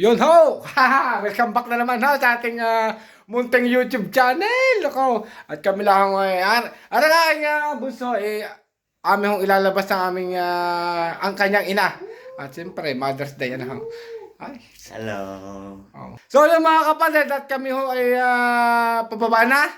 Yun ho! Haha! Welcome back na naman ho sa ating ah, munting YouTube channel. Ako. At kami lang ay ar ara nga uh, bunso eh aming hong ilalabas ng aming ah, ang kanyang ina. At siyempre Mother's Day ano ho. Ay. Hello. Oh. So yung mga kapatid at kami ho ay ah, pababa na.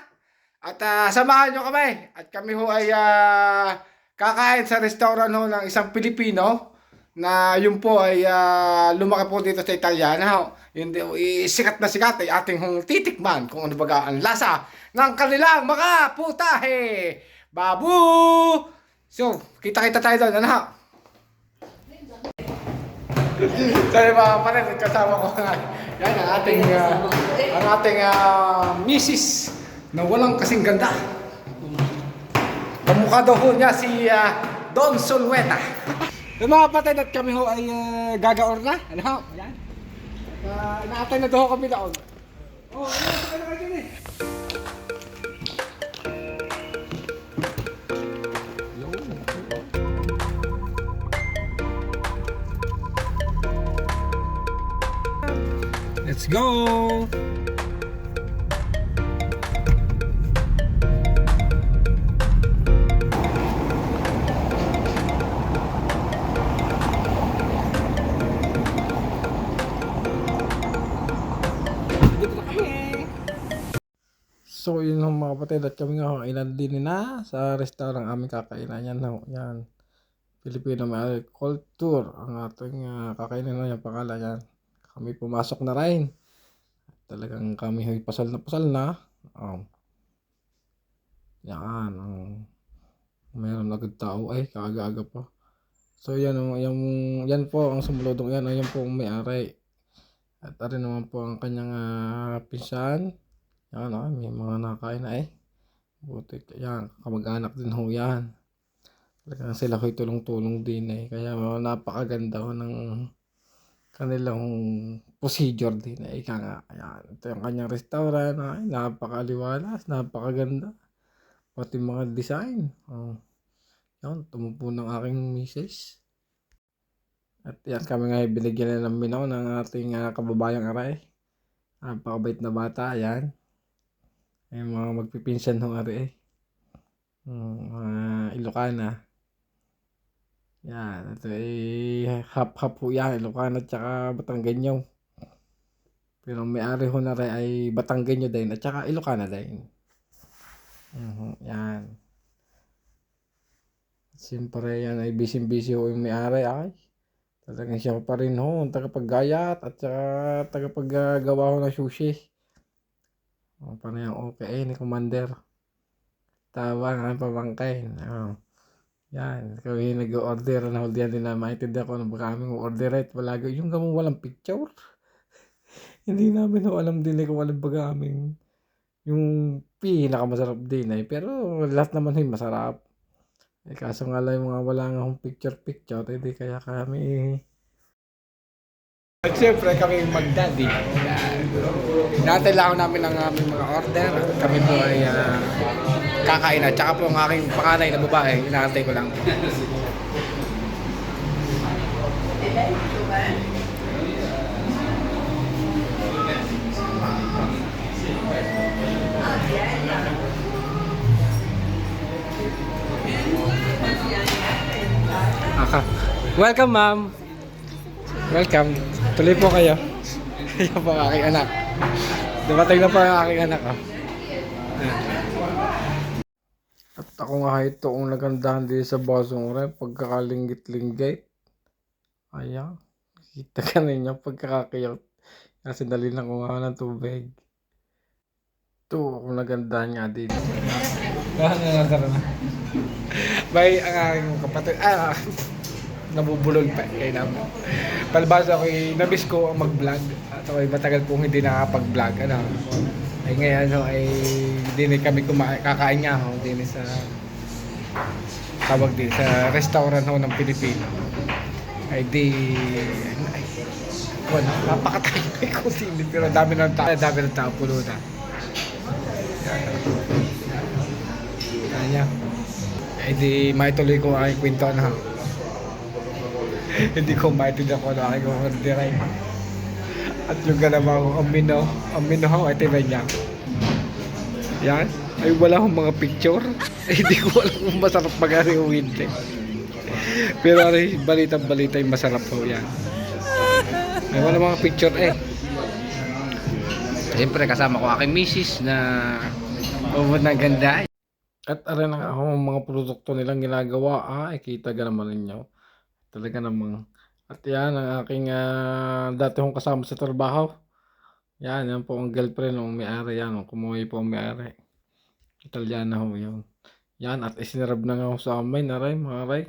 At ah, samahan nyo kami. At kami ho ay ah, kakain sa restaurant ho ng isang Pilipino na yun po ay ah, lumaki po dito sa Italiana. Yun i- sikat na sikat ay ating hong titikman kung ano baga ang lasa ng kanilang mga putahe. Babu! So, kita-kita tayo doon. Ano ho? So yung mga kapatid, kasama ko nga. Yan ang ating, ah, ang ating uh, misis na walang kasing ganda. Kamukha daw niya si ah, Don Solweta. Yung mga at kami ho ay ah, gagaor na. Ano ho? Yan. Uh, inaatay na daw ho kami daon. Oh, ano sa kayo kayo eh. Let's go! So yun ang mga kapatid at kami nga kainan din na sa restaurant aming kakainan yan ho. Yan. Filipino may culture ang ating uh, kakainan na yung pangalan yan. Kami pumasok na rin. Talagang kami ay pasal na pasal na. Um, yan. Um, mayroon agad tao. Ay, kaaga-aga pa. So yan, ang- yung, yan po ang sumulodong yan. Ayan po ang may-ari. At arin naman po ang kanyang uh, pinsan. Yan, ah, may mga nakain na eh. Buti, yan, kamag-anak din ho yan. Talagang sila ko'y tulong-tulong din eh. Kaya oh, napakaganda ho ng kanilang procedure din eh. Ika nga, yan. Ito yung kanyang restaurant. Ay, napakaliwalas, napakaganda. Pati mga design. Oh. Yan, tumupo ng aking misis. At yan, kami nga ay binigyan na ng minaw ng ating ah, kababayang aray. Napakabait na bata, yan. Ay mga magpipinsan ng ari eh. Mga Ilocana. Yan, ito ay hap-hap po yan. Ilocana at saka Batanggenyo. Pero may-ari ho na rin ay Batanggenyo din at saka Ilocana din. Mhm, yan. Siyempre yan ay busy-busy ho yung may-ari ay. Talagang siya pa rin ho, tagapaggayat at saka tagapaggagawa ho ng sushi. O, yung okay ni Commander? Tawa nga ang pabangkay. Oh. Yan, kami nag-order na hold yan din na maintindihan ko na baka aming order right. Wala, yung gamong walang picture. Hindi namin ho alam din eh kung alam baga aming yung pinakamasarap din eh. Pero lahat naman ay masarap. Eh kaso nga lang yung mga wala nga akong picture-picture, hindi kaya kami at syempre kami magdaddy. Hinatay lang namin ang aming mga order. Kami po ay ah, kakain na. Tsaka po ang aking panganay na babae, hinahantay ko lang. Aka. Welcome, ma'am. Welcome. Tuloy po kayo. Yan po aking anak. Dumating na po ang aking anak. Oh. At ako nga ito ang nagandahan din sa basong rin pagkakalinggit-linggit. Ayan. Kita ka ninyo pagkakakiyot. Kasi dali lang ko nga ng tubig. Ito ang nagandahan nga din. Ano na na. Bay, ang aking kapatid. Ah, nabubulol pa kay namin. Palibasa ko, namiss ko ang mag-vlog. At ako ay matagal pong hindi nakakapag-vlog. Ano? Ay ngayon no, ay din kami kumain, kakain nga ho, din sa tawag din sa restaurant ho ng Pilipino. Ay di ay, wala, napakatayo kay kusini pero dami ng tao, dami ng tao pulo na. Yan. Ay di maituloy ko ang kwento na. Hindi ko maintindihan ko ano aking order ay. At yung galabaw, ang mino, ang ho, ay tinay niya. Yan. Ay wala akong mga picture. Hindi ko alam kung masarap mag-ari o hindi. Pero ay balitang balita yung masarap ho yan. Ay wala mga picture eh. Siyempre kasama ko aking misis na ubod ng ganda. At na ako ang mga produkto nilang ginagawa. Ah, ay kita ka naman ninyo. Talaga namang. At yan ang aking ah, dati kong kasama sa trabaho. Yan, yan po ang girlfriend ng may-ari. Yan, kumuhay po ang may-ari. Italiana ho yun. Yan, at isinarab na nga ho sa amin, naray, mga ray.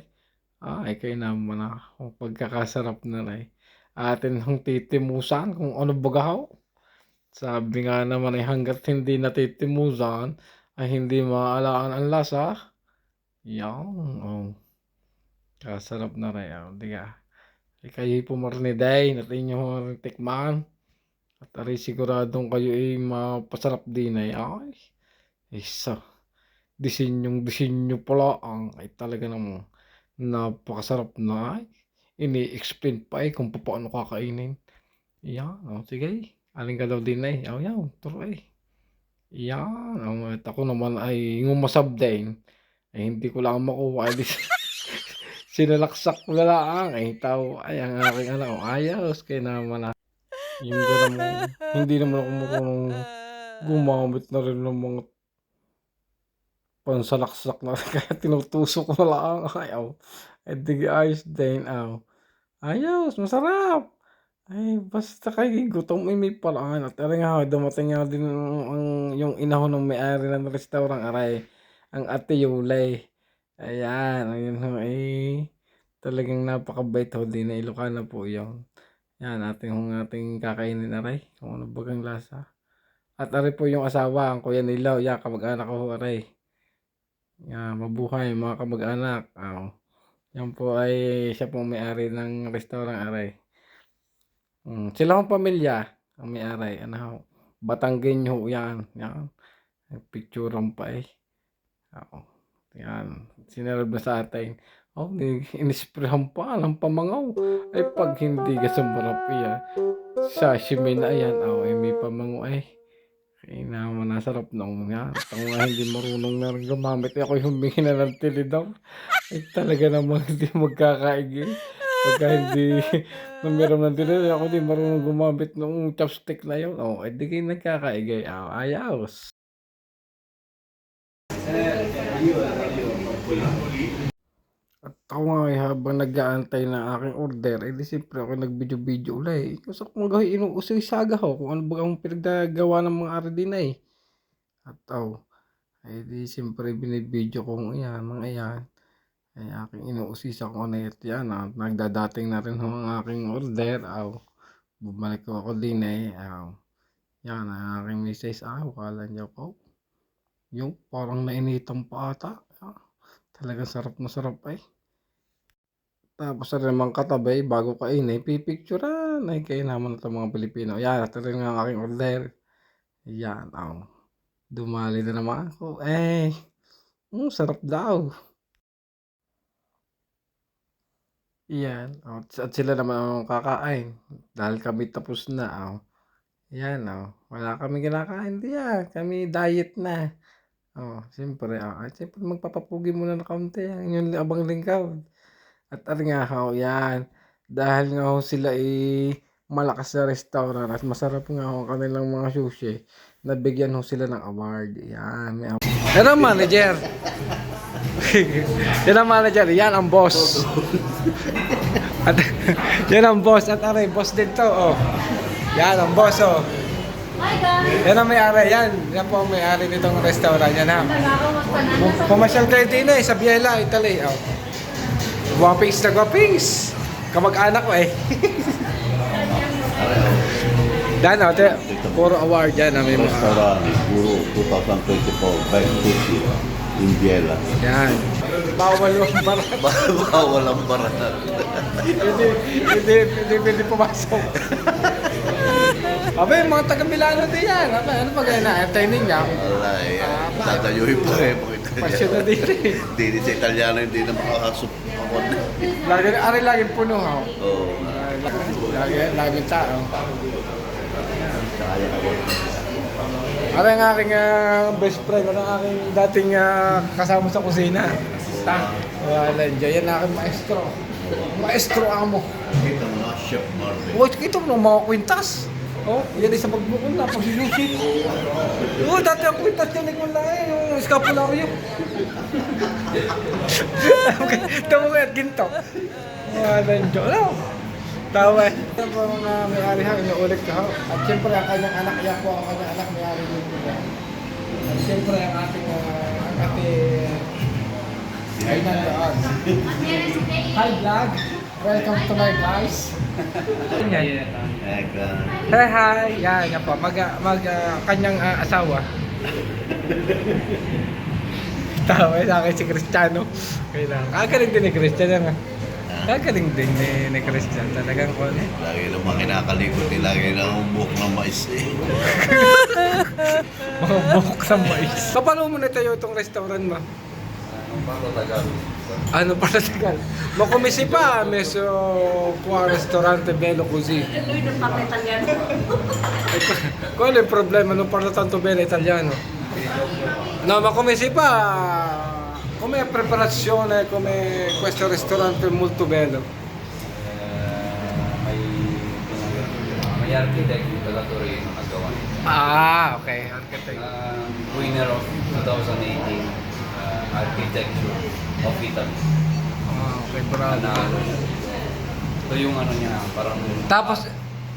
Ah, ay kayo naman na. Kung pagkakasarap na ray. Atin hong titimusan kung ano baga ho. Sabi nga naman ay hanggat hindi natitimusan ay hindi maalaan ang lasa. Yan, oh. Kasarap na rin, oh. Di ka. Ay kayo pumarniday, natin nyo tikman. At ari siguradong kayo ay mapasarap din ay. Ay, isa. Disinyong disinyo pala ang ay talaga namang napakasarap na ay. Ini-explain pa eh kung paano kakainin. Yan, oh, sige. Aling ka daw din ay. Oh, yan, turo eh. Yan, oh, at ako naman ay ngumasab din. Ay hindi ko lang makuha. Sinalaksak na lang. Ay, tao, ay, ang aking anak. Oh, ayos, kaya naman na. Yung hindi naman ako marunong gumamit na rin ng mga pansalaksak na kaya tinutusok ko na lang. Ay, oh. Ay, di ayos din, oh. Ayos, masarap. Ay, basta kay gutom ay may paraan. At aray nga, dumating nga din ang, ang, yung inahon ng may-ari ng restaurant, aray. Ang ate Yulay. Ayan, ayun ho, ay talagang napakabait ho din na Ilocana po yun. Yan, ating hong ating kakainin aray. Kung ano bagang lasa. At aray po yung asawa, ang kuya nilaw. Ya, kamag-anak ko aray. Yan, mabuhay mga kamag-anak. Aw. Yan po ay siya pong may-ari ng restaurant, aray. Mm, sila hong pamilya, ang may-ari. Ano ho, Batanggen ho yan. Yan. Picturean pa eh. Oo. Yan. Sinarap na sa atin. Oh, ni inisprehan pa ng pamangaw. Ay pag hindi ka sumarap yan. Sashimi na yan. Oh, ay may pamangaw ay. Kaya naman nasarap nung nga. Ako nga hindi marunong na gumamit. Ako humingi na ng tili daw. Ay talaga namang hindi magkakaigil. Pagka hindi namiram ng tili, ako di marunong gumamit ng chopstick na yun. Oh, ay di kayo nagkakaigay. Oh, ayos. At ako nga ay habang nag-aantay ng aking order, eh di siyempre ako nag-video-video ulit. Kasi kung gawin inuusoy saga ho, kung ano ba ang pinagdagawa ng mga aridin ay. At oh, ay di siyempre binibideo ko yan, mga yan. Ay aking inuusisa ko na ito yan. At nagdadating na rin ang aking order. Aw, bumalik ko ako din eh. Aw, yan ang aking message. Aw, kala niya ko. Yung parang nainitan pa ata. Talagang sarap na sarap eh. Tapos na naman katabi, bago kainin, pipicturean. Ay, kayo naman ito mga Pilipino. Yan, ito rin ang aking order. Yan, aw. Dumali na naman ako. Eh, mm, sarap daw. Yan, aw. At sila naman ang kakain. Dahil kami tapos na, aw. Yan, aw. Wala kami kinakain diyan. Kami diet na. Oh, siyempre, ah, ay, siyempre magpapapugi muna ng kaunti. Ang inyong abang lingkaw. At ano nga ho, yan. Dahil nga ho sila ay malakas na restaurant at masarap nga ho ang kanilang mga sushi. Nabigyan ho sila ng award. Yan, may award. Yan manager. yan ang manager. Yan ang boss. At yan ang boss. At aray, boss din to. Oh. Yan ang boss. Oh. Yan ang may-ari. Yan. Yan po ang may-ari nitong restaurant. Yan ha. Pumasyal kayo din eh, sa Biela, Italy. Oh. Guwapings na guwapings. Kamag-anak ko eh. Dan, oh, te, puro award yan. May mga, Restaurant Guru 2024 by Sushi in Biela. yan. Bawal yung barat. Bawal ang barat. hindi, hindi, hindi, hindi pumasok. Abe, mga taga-Milano din yan. Ano, ano ba kaya na-entertain ninyo? Wala eh. Tatayuhin pa eh. Pasyon na din eh. Hindi sa Italiano hindi na makakasup. Lagi, ari lagi puno ha. Oo. Lagi, lagi tao. Ano ang aking ah, best friend, ano ang aking dating ah, kasama sa kusina. Assistant. Wala, dyan. Yan aking maestro. Maestro amo. Kita mo na, Chef Marvin. Oh, kita mo ng mga kwintas. Oh, yan ay sa pagbukol na, pag-inusit. Oh, dati ang kwintas yan, wala eh, yung escapularyo. Tama ko at ginto. Wala nyo. Ano? Tawa eh. Yan po mga may-ari ha, inuulit ko ha. At siyempre ang kanyang anak, yan po ang kanyang anak may-ari dito. At siyempre ang ating, uh, ang ating, ay nandoon. Hi vlog, welcome to my guys. Hi, hi. Yan, yan po. Mag, mag ah, kanyang ah, asawa. Tawa sa akin si Cristiano. Kailangan. Kagaling din ni Cristiano nga. Kagaling din ni, ni Cristiano. Talagang ko. Lagi naman kinakalikot eh. Lagi lang buhok ng mais eh. Mga buhok sa mais. Paano mo na tayo itong restaurant mo? Ano para tagal? Makumisi pa, meso kuha restaurante Bello così. Lui non parla italiano. Qual è il problema? Non parlo tanto bene italiano. No, ma come si fa? Come preparazione, come questo ristorante molto bello? may may architect dito sa Torino nagawa nito. Ah, okay. Architect. Um, winner of 2018 uh, architecture of Italy. Ah, okay, bravo. Siya. Ito yung ano niya, parang Tapos,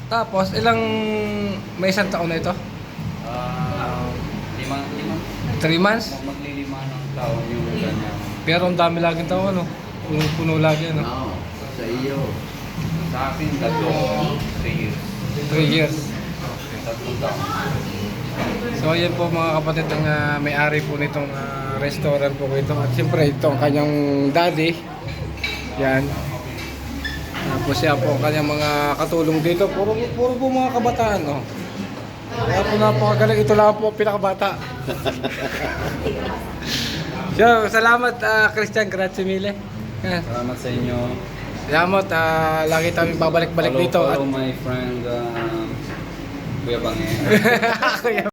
tapos, ilang, may isang taon na ito? ah, limang, limang, 3 months? maglilima ng taon yung kanya. Pero ang dami laging taon, ano? Puno-puno lagi, ano? No, sa iyo. Sa akin, tatlo, 3 years. 3 years. Tatlong taon. So ayan po mga kapatid ang ah, may-ari po nitong ah, restaurant po ito. At siyempre ito ang kanyang daddy. Yan. Tapos siya po ang kanyang mga katulong dito. Puro, puro po mga kabataan. Oh. Kaya po napakagaling. Ito lang po pinakabata. so, salamat ah, Christian. Grazie mille. Salamat sa inyo. Salamat. ah, lagi kami babalik-balik dito. Follow my friend, uh, Kuya Bange. Kuya